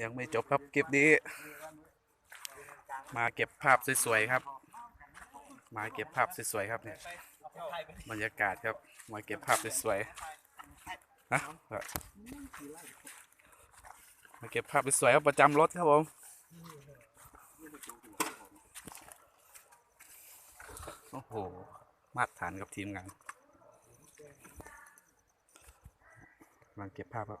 ยังไม่จบครับคลิปนี้ มาเก็บภาพสวยๆครับ มาเก็บภาพสวยๆครับเนี่ยบรรยากาศครับมาเก็บภาพสวยๆฮะมาเก็บภาพสวยๆครับประจำรถครับผมโอ้โหมาตรฐานกับทีมงานกำลังเก็บภาพครับ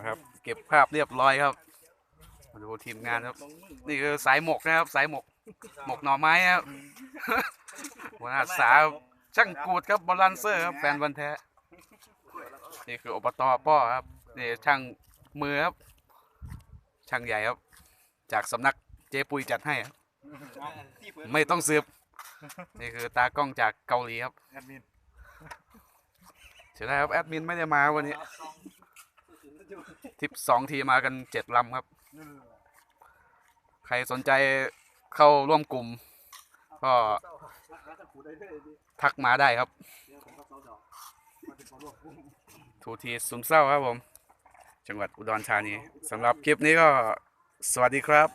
ะครับ เก็บภาพเรียบร้อยครับมาดูทีมงานครับ นี่คือสายหมกนะครับ สายหมก หมกหน่อไม้ครับหัวหน้าสาวช่างกูดครับบอลลันเซอร์ครับแฟนบันธุ์แท้นี่คืออบตป้อครับนี่ช่างมือครับช่างใหญ่ครับ จากสำนักเจปุยจัดให้ครับไม่ต้องสืบนี่คือตากล้องจากเกาหลีครับแอดมินเสียดายครับแอดมินไม่ได้มาวันนี้ ทริปสองทีมากันเจ็ดลำครับ ใครสนใจเข้าร่วมกลุ่ม ก็ทักมาได้ครับ ทูทีสุมเศร้าครับผม จังหวัดอุดรธานีสำหรับคลิปนี้ก็สวัสดีครับ